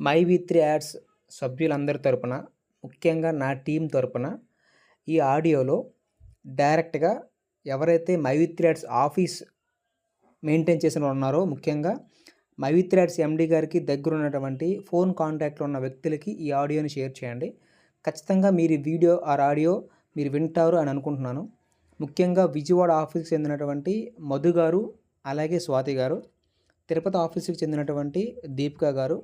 My V three ads సభ్యులందరి తరపున ముఖ్యంగా నా టీం తరపున ఈ ఆడియోలో డైరెక్ట్గా ఎవరైతే my V ads office maintain చేసిన ఉన్నారో ముఖ్యంగా మై వి యాడ్స్ ఎండి గారికి దగ్గర ఉన్నటువంటి ఫోన్ కాంటాక్ట్లో ఉన్న వ్యక్తులకి ఈ ఆడియోని షేర్ చేయండి. ఖచ్చితంగా మీరు వీడియో ఆర్ ఆడియో మీరు వింటారు అని అనుకుంటున్నాను. ముఖ్యంగా విజయవాడ ఆఫీస్కి చెందినటువంటి మధు గారు అలాగే స్వాతి గారు తిరుపతి ఆఫీస్కి చెందినటువంటి దీపిక గారు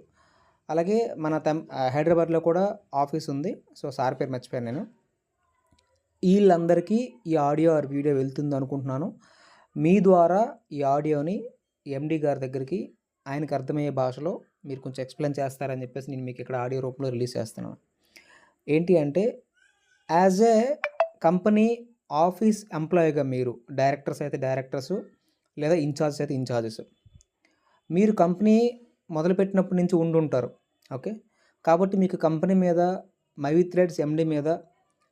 అలాగే మన తమ్ హైదరాబాద్లో కూడా ఆఫీస్ ఉంది. సో సార్ పేరు మర్చిపోయాను నేను. వీళ్ళందరికీ ఈ ఆడియో ఆర్ వీడియో వెళ్తుంది అనుకుంటున్నాను. మీ ద్వారా ఈ ఆడియోని ఎండి గారి దగ్గరికి ఆయనకు అర్థమయ్యే భాషలో మీరు కొంచెం ఎక్స్ప్లెయిన్ చేస్తారని చెప్పేసి నేను మీకు ఇక్కడ ఆడియో రూపంలో రిలీజ్ చేస్తున్నాను. ఏంటి అంటే యాజ్ ఏ కంపెనీ ఆఫీస్ ఎంప్లాయీగా మీరు డైరెక్టర్స్ అయితే డైరెక్టర్స్ లేదా ఇన్ఛార్జెస్ అయితే ఇన్ఛార్జెస్. మీరు కంపెనీ మొదలుపెట్టినప్పటి నుంచి ఉండుంటారు. ఓకే? కాబట్టి మీకు కంపెనీ మీద మైవి థ్రెడ్స్ ఎండి మీద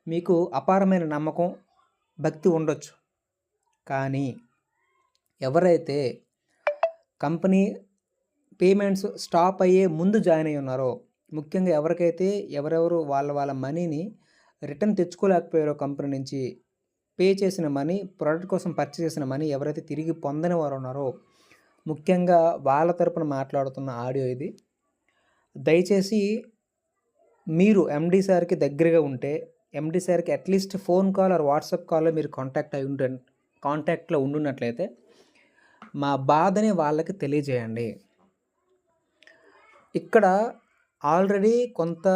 మీకు అపారమైన నమ్మకం భక్తి ఉండొచ్చు. కానీ ఎవరైతే కంపెనీ పేమెంట్స్ స్టాప్ అయ్యే ముందు జాయిన్ అయి ఉన్నారో ముఖ్యంగా ఎవరికైతే ఎవరెవరు వాళ్ళ వాళ్ళ మనీని రిటర్న్ తెచ్చుకోలేకపోయారో కంపెనీ నుంచి పే చేసిన మనీ ప్రోడక్ట్ కోసం పర్చేస్ చేసిన మనీ ఎవరైతే తిరిగి పొందని వారు ఉన్నారో ముఖ్యంగా వాళ్ళ తరపున మాట్లాడుతున్న ఆడియో ఇది. దయచేసి మీరు ఎండి సార్కి దగ్గరగా ఉంటే ఎండి సార్కి at least phone call or WhatsApp కాల్లో మీరు కాంటాక్ట్ అయి ఉండ కాంటాక్ట్లో ఉండున్నట్లయితే మా బాధని వాళ్ళకి తెలియజేయండి. ఇక్కడ ఆల్రెడీ కొంత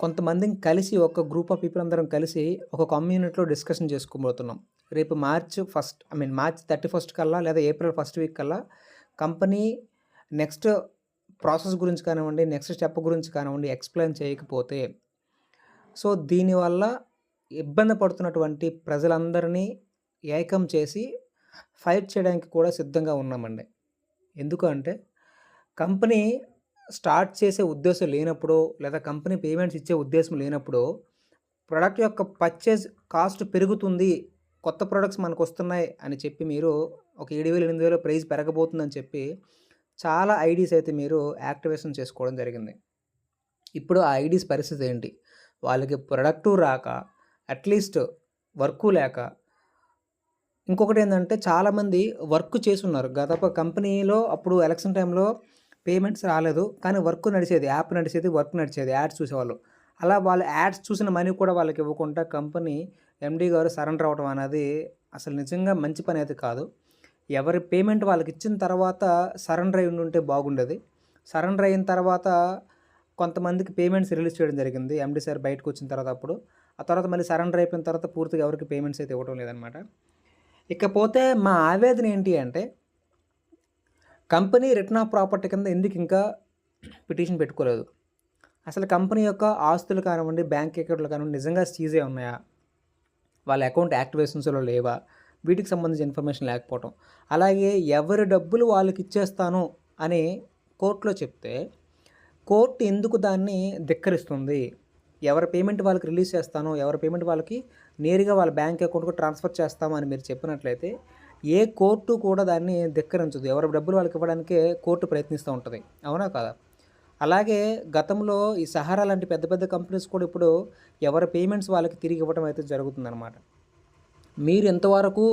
కొంతమందిని కలిసి ఒక గ్రూప్ ఆఫ్ పీపుల్ అందరం కలిసి ఒక కమ్యూనిటీలో డిస్కషన్ చేసుకోబోతున్నాం రేపు March first I mean March thirty first కల్లా లేదా ఏప్రిల్ ఫస్ట్ వీక్ కల్లా కంపెనీ నెక్స్ట్ ప్రాసెస్ గురించి కానివ్వండి నెక్స్ట్ స్టెప్ గురించి కానివ్వండి ఎక్స్ప్లెయిన్ చేయకపోతే సో దీనివల్ల ఇబ్బంది పడుతున్నటువంటి ప్రజలందరినీ ఏకం చేసి ఫైట్ చేయడానికి కూడా సిద్ధంగా ఉన్నామండి. ఎందుకంటే కంపెనీ స్టార్ట్ చేసే ఉద్దేశం లేనప్పుడు లేదా కంపెనీ పేమెంట్స్ ఇచ్చే ఉద్దేశం లేనప్పుడు ప్రొడక్ట్ యొక్క పర్చేజ్ కాస్ట్ పెరుగుతుంది కొత్త ప్రొడక్ట్స్ మనకు వస్తున్నాయి అని చెప్పి మీరు ఒక ఏడు వేలు ఎనిమిది వేలు ప్రైస్ పెరగబోతుందని చెప్పి చాలా ఐడీస్ అయితే మీరు యాక్టివేషన్ చేసుకోవడం జరిగింది. ఇప్పుడు ఆ ఐడీస్ పరిస్థితి ఏంటి? వాళ్ళకి ప్రొడక్టు రాక అట్లీస్ట్ వర్కు లేక ఇంకొకటి ఏంటంటే చాలామంది వర్క్ చేసి ఉన్నారు గత కంపెనీలో అప్పుడు ఎలక్షన్ టైంలో పేమెంట్స్ రాలేదు కానీ వర్క్ నడిచేది యాప్ నడిచేది వర్క్ నడిచేది యాడ్స్ చూసేవాళ్ళు. అలా వాళ్ళు యాడ్స్ చూసిన మనీ కూడా వాళ్ళకి ఇవ్వకుండా కంపెనీ ఎండీ గారు సరెండర్ అవ్వడం అనేది అసలు నిజంగా మంచి పని అయితే కాదు. ఎవరి పేమెంట్ వాళ్ళకి ఇచ్చిన తర్వాత సరెండర్ అయి ఉంటే బాగుండేది. సరెండర్ అయిన తర్వాత కొంతమందికి పేమెంట్స్ రిలీజ్ చేయడం జరిగింది. ఎండీ సార్ బయటకు వచ్చిన తర్వాత అప్పుడు. ఆ తర్వాత మళ్ళీ సరెండర్ అయిపోయిన తర్వాత పూర్తిగా ఎవరికి పేమెంట్స్ అయితే ఇవ్వడం లేదనమాట ఇకపోతే మా ఆవేదన ఏంటి అంటే కంపెనీ రిటర్న్ ఆఫ్ ప్రాపర్టీ కింద ఎందుకు ఇంకా పిటిషన్ పెట్టుకోలేదు? అసలు కంపెనీ యొక్క ఆస్తులు కానివ్వండి బ్యాంక్ అకౌంట్లు కానివ్వండి నిజంగా సీజే ఉన్నాయా? వాళ్ళ అకౌంట్ యాక్టివేషన్స్లో లేవా? వీటికి సంబంధించిన ఇన్ఫర్మేషన్ లేకపోవటం. అలాగే ఎవరి డబ్బులు వాళ్ళకి ఇచ్చేస్తాను అని కోర్టులో చెప్తే కోర్టు ఎందుకు దాన్ని ధిక్కరిస్తుంది? ఎవరి పేమెంట్ వాళ్ళకి రిలీజ్ చేస్తాను ఎవరి పేమెంట్ వాళ్ళకి నేరుగా వాళ్ళ బ్యాంక్ అకౌంట్కు ట్రాన్స్ఫర్ చేస్తాము అని మీరు చెప్పినట్లయితే ఏ కోర్టు కూడా దాన్ని ధిక్కరించదు. ఎవరి డబ్బులు వాళ్ళకి ఇవ్వడానికే కోర్టు ప్రయత్నిస్తూ ఉంటుంది. అవునా కదా? అలాగే గతంలో ఈ సహారా లాంటి పెద్ద పెద్ద కంపెనీస్ కూడా ఇప్పుడు ఎవరి పేమెంట్స్ వాళ్ళకి తిరిగి ఇవ్వడం అయితే జరుగుతుందన్నమాట. మీరు ఎంతవరకు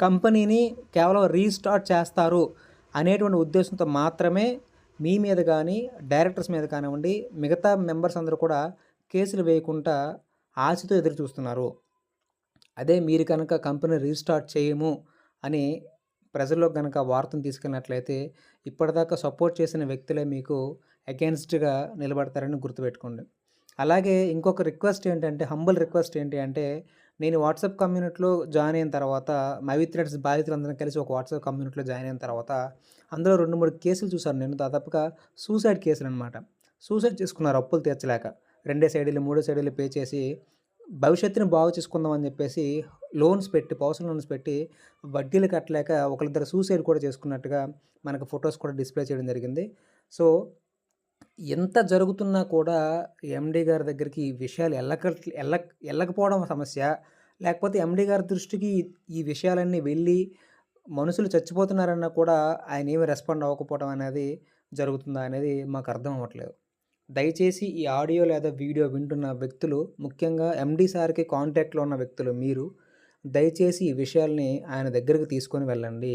కంపెనీని కేవలం రీస్టార్ట్ చేస్తారు అనేటువంటి ఉద్దేశంతో మాత్రమే మీ మీద కానీ డైరెక్టర్స్ మీద కానివ్వండి మిగతా మెంబర్స్ అందరూ కూడా కేసులు వేయకుండా ఆశతో ఎదురు చూస్తున్నారు అదే మీరు కనుక కంపెనీ రీస్టార్ట్ చేయము అని ప్రజల్లో కనుక వార్తను తీసుకెళ్ళినట్లయితే ఇప్పటిదాకా సపోర్ట్ చేసిన వ్యక్తులే మీకు అగెన్స్ట్గా నిలబడతారని గుర్తుపెట్టుకోండి. అలాగే ఇంకొక రిక్వెస్ట్ ఏంటంటే హంబుల్ రిక్వెస్ట్ ఏంటి అంటే నేను వాట్సాప్ కమ్యూనిటీలో జాయిన్ అయిన తర్వాత మవి థ్రెడ్స్ బాధితులందరం కలిసి ఒక వాట్సాప్ కమ్యూనిటీలో జాయిన్ అయిన తర్వాత అందులో రెండు మూడు కేసులు చూశాను నేను. దాదాపుగా సూసైడ్ కేసులు అనమాట సూసైడ్ చేసుకున్నారు అప్పులు తీర్చలేక. రెండే సైడ్లు మూడో సైడ్లు పే చేసి భవిష్యత్తుని బాగు చేసుకుందాం అని చెప్పేసి లోన్స్ పెట్టి పర్సనల్ లోన్స్ పెట్టి వడ్డీలు కట్టలేక ఒకరిద్దరు సూసైడ్ కూడా చేసుకున్నట్టుగా మనకు ఫొటోస్ కూడా డిస్ప్లే చేయడం జరిగింది. సో ఎంత జరుగుతున్నా కూడా ఎండీ గారి దగ్గరికి ఈ విషయాలు వెళ్ళక వెళ్ళ వెళ్ళకపోవడం సమస్య. లేకపోతే ఎండీ గారి దృష్టికి ఈ విషయాలన్నీ వెళ్ళి మనుషులు చచ్చిపోతున్నారన్నా కూడా ఆయన ఏమి రెస్పాండ్ అవ్వకపోవడం అనేది జరుగుతుందా అనేది మాకు అర్థం అవ్వట్లేదు. దయచేసి ఈ ఆడియో లేదా వీడియో వింటున్న వ్యక్తులు ముఖ్యంగా ఎండి సార్కి కాంటాక్ట్లో ఉన్న వ్యక్తులు మీరు దయచేసి ఈ విషయాల్ని ఆయన దగ్గరికి తీసుకొని వెళ్ళండి.